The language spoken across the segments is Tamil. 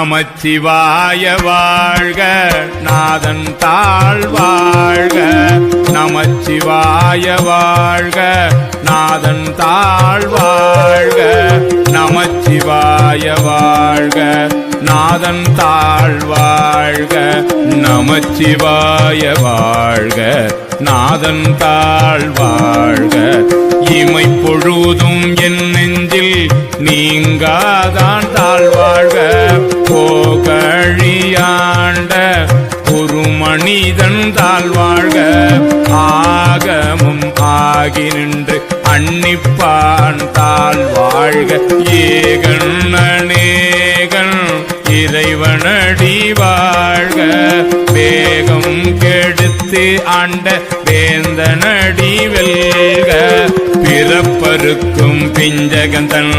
நமச்சிவாய வாழ்க நாதன் தாழ் வாழ்க. நமச்சிவாய வாழ்க நாதன் தாழ் வாழ்க. நமச்சிவாய வாழ்க. நாதன் தாழ்வாழ்க நமச்சிவாய வாழ்க. நாதன் தாழ்வாழ்க இமை பொழுதும் என் நெஞ்சில் நீங்காதான் தாழ்வாழ்க போகழியாண்ட ஒரு மனிதன் தாழ்வாழ்க ஆகமும் ஆகி நின்று அன்னிப்பான் தாழ்வாழ்க ஏகன் அநேகன் இறைவனடி வாழ்க. வேகம் கெடுத்து ஆண்ட வேந்தனடி வெல்க. பிறப்பருக்கும் பிஞ்சகந்தன்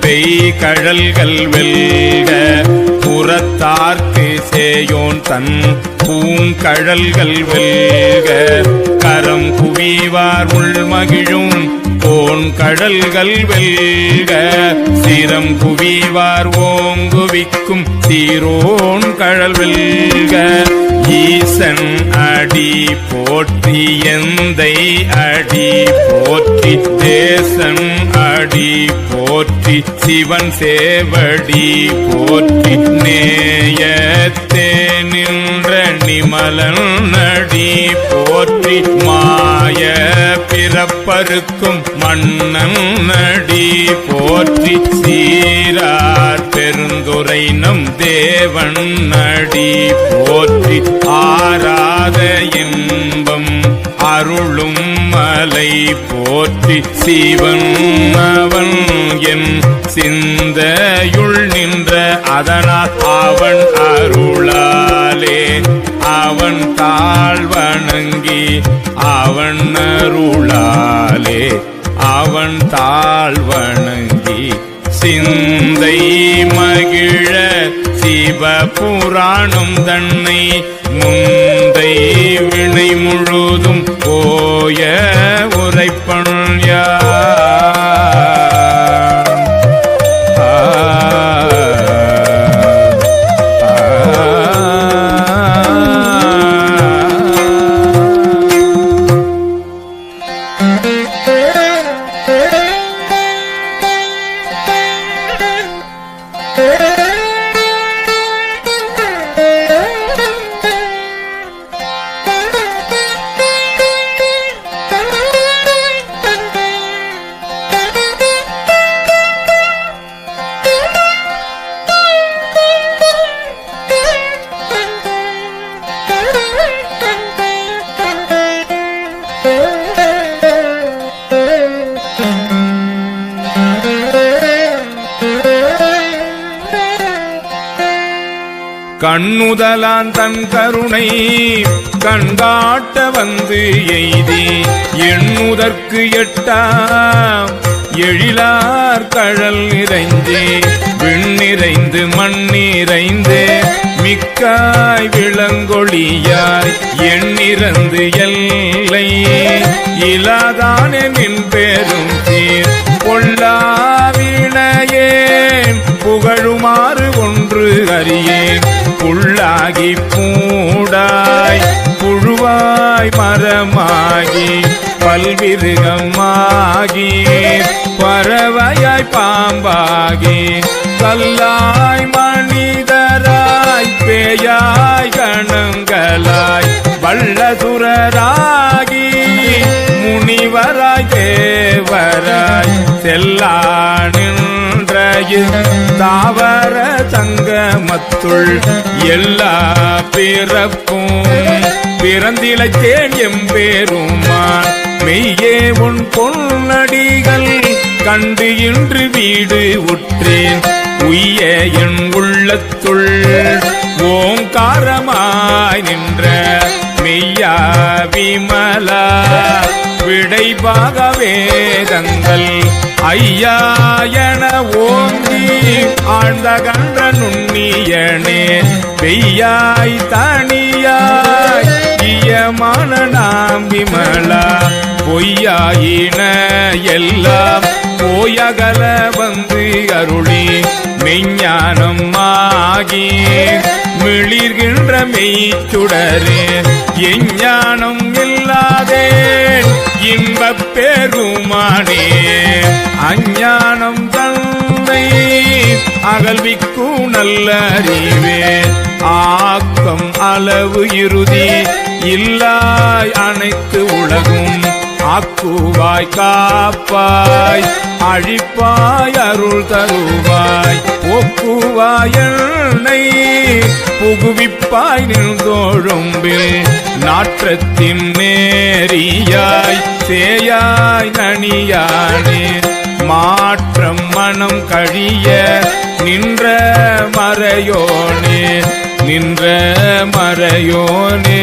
பெய் கடல்கள் வெல்க. புறத்தார்க்கு சேயோன் தன் பூங்கழல்கள் வெல்க. கரம் குவிவார் உள்மகிழும் போன் கடல்கள் வெல்க. சீரம் குவிவார் ஓங்குவிக்கும் சீரோன் கடல் வெல்க. ஈசன் அடி போற்றி எந்தை அடி போற்றி தேசன் அடி போற்றி சிவன் சேவடி போற்றி நேயத்தே நின்ற நிமலன் நடி போற்றி மாய பிறப்பருக்கும் மன்னன் நடி போற்றி சீரார் பெருந்துரை நம் தேவன் நடி போற்றி ஆராத இன்பம் அருளும் மலை போற்றி சிவன் அவன் என் சிந்தையுள் நின்ற அதனால் அவன் அருளாலே. அவன் தாழ் வணங்கி அவன் அருளாலே. அவன் தாழ் வணங்கி சிந்தை மகிழ சிவ புராணம் தன்னை முந்தை வினை முழுதும் போய கண்ணுதலான் தன் கருணை கண்காட்ட வந்து எய்தி எண்ணுதற்கு எட்டாம் எழிலார் கழல் நிறைந்தே விண்ணிறைந்து மண்ணிறைந்து மிக்காய் விளங்கொழியாய் எண்ணிறந்து எல்லை இலாதானே நின் பெரும் தீர். மரமாகி பல்விருகமாகி பறவையாய் பாம்பாகி கல்லாய் மனிதராய் பேயாய் கணங்களாய் வள்ளதுரராகி முனிவராய் தேவராய் செல்லா தாவர சங்க எல்லா பிறப்பும் பிறந்திழைத்தேன் எம்பேருமான் மெய்யே உன் பொன்னடிகள் கண்டு இன்று வீடு உற்றேன். உய்ய என் உள்ளத்துள் ஓங்காரமாய் நின்ற மெய்யா விமலா. விடை பாக வேதங்கள் ஐயாயன ஓங்கி ஆழ்ந்த கன்ற நுண்ணியனே பெய்யாய் தனியாய் ஈயமான நாம் விமலா பொய்யாயின எல்லாம் போயகல வந்து அருளி மெஞ்ஞானம் ஆகி மிளிர்கின்ற மெய்ச்சுடரே எஞ்ஞானம் இல்லாதே இன்பப் பெருமானே. அஞ்ஞானம் தந்தை அகல்விக்கு நல்ல அறிவே ஆக்கம் அளவு இறுதி இல்லாய் அனைத்து உலகும். ஆக்குவாய் காப்பாய் அழிப்பாய் அருள் தருவாய். ஒக்குவாய் என்னை புகுவிப்பாய் நின்றோழும்பில் நாற்றத்தின் நேரியாய் சேயாய் நனியானே. மாற்றம் மனம் கழிய நின்ற மறையோனே நின்ற மறையோனே.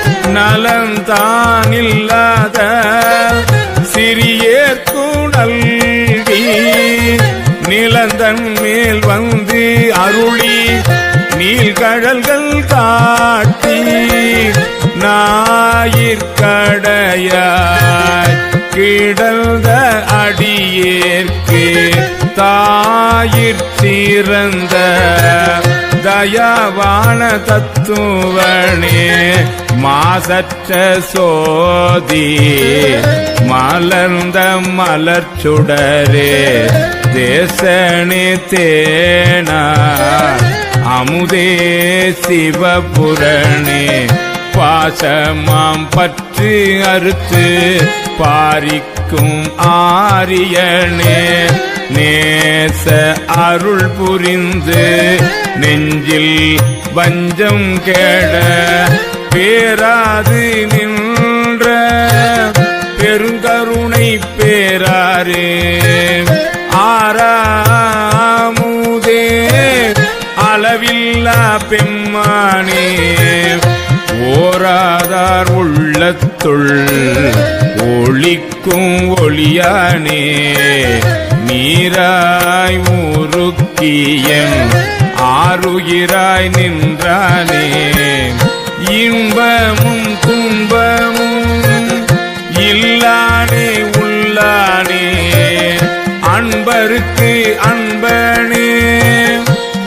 நலந்தானில்லாத சிறியேற்கு நல்கி நிலந்தன் மேல் வந்து அருளி நீள்கழல்கள் காட்டி ஞாயிற்கடையாய் கிடந்த அடியேற்கு தாயிற் சிறந்த தயாவான தத்துவனே மாசற்ற சோதி மலர்ந்த மலர்ச்சுடரே தேசனே தேனா அமுதே சிவபுரணே பாசமாம் பற்று அறுத்து பாரிக்கும் ஆரியனே நேச அருள் புரிந்து நெஞ்சில் வஞ்சம் கேட பேராது நின்ற பெருங்கருணை பேராரே. ஆறாமுதே அளவில்லா பெம்மானே. ஓராதார் உள்ளத்துள் ஒளிக்கும் ஒளியானே. நீராய் ஊருக்கியன் ஆறுகிறாய் நின்றானே. இன்பமும் துன்பமும் இல்லானே உள்ளானே. அன்பருக்கு அன்பனே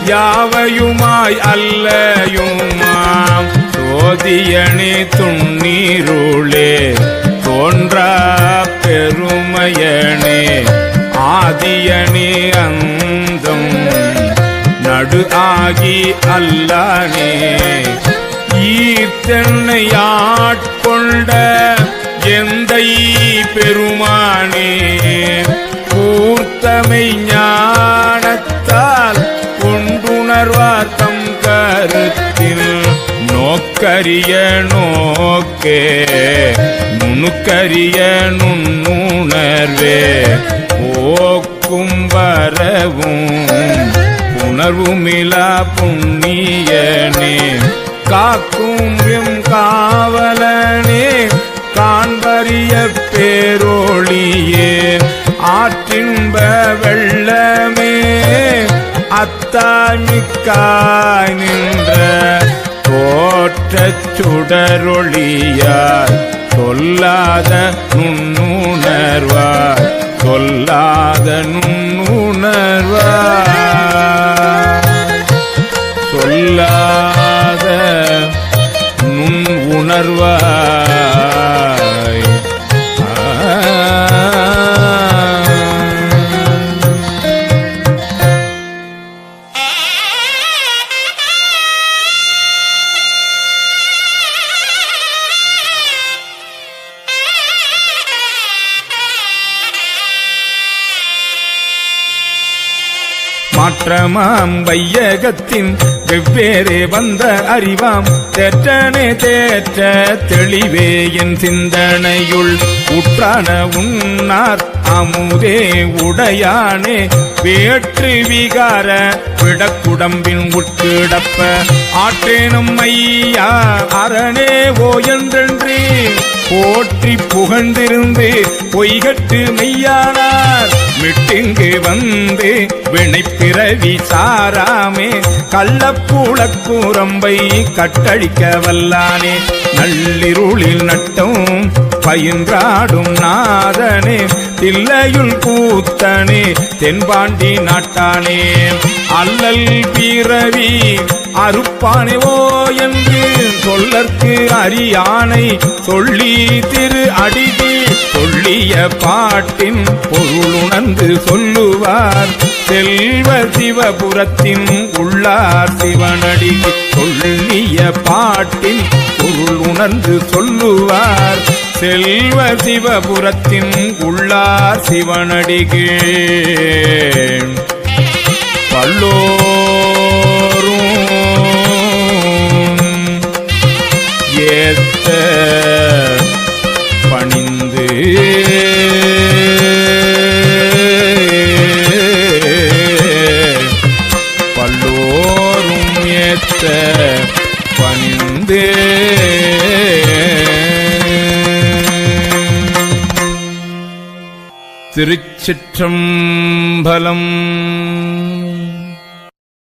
யாவையுமாய் அல்லையுமாம். சோதியனே துண்ணீருளே தோன்றா பெருமையனே. ஆதியணி அந்தம் நடு ஆகி அல்லானே. ஈர்த்தென்னை எந்த பெருமானே. கூர்த்தமை ஞானத்தால் கொண்டுணர்வாத்தம் கருத்தில் நோக்கரிய நோக்கே நுணுக்கரிய நுண்ணுணர்வே. போக்கும் வரவும் உணர்வுமிலா புண்ணியனே. காக்கும் எம் காவலனே காண்பறிய பேரோழியே. ஆற்றின்ப வெள்ளமே அத்தாமிக்காய் நின்ற தோற்றச் சுடரொளியார் சொல்லாத நுண்ணுணர்வார். சொல்லாத நுண்ணுணர்வார் சொல்லாத நுண் உணர்வா? மாற்றமாம் வையகத்தின் வெவ்வேறு வந்த அறிவாம். தேற்றனே தேற்ற தெளிவே என் சிந்தனையுள். உற்றான உன்னார் அமுதே உடையானே. வேற்று விகார விடக்குடம்பின் உட்கிடப்ப. ஆற்றேனும் ஐயா அரணே ஓ என்றென்றே. போற்றி புகழ்ந்திருந்து பொய்கட்டு மெய்யானார். மிட்டிங்கு வந்து வினைப்பிறவி சாராமே கள்ளப்பூளக்கூரம்பை கட்டழிக்க வல்லானே நள்ளிருளில் நட்டும் பயின்றாடும் நாதனே தில்லையுள் கூத்தனே தென்பாண்டி நாட்டானே. அல்லல் பிறவி அறுப்பானே ஓ என்று சொல்லற்கு அரியானை சொல்லி திரு அடிதி சொல்லிய பாட்டின் பொருளுணர்ந்து சொல்லுவார். செல்வ சிவபுரத்தின் உள்ளார் சிவனடி சொல்லிய பாட்டின் பொருள் உணர்ந்து சொல்லுவார். செல்வ சிவபுரத்தின் உள்ளார் சிவனடிகே பல்லோ ஏத்த பணிந்து. பல்லோரும் ஏத்த பணிந்து. திருச்சிற்றம்பலம்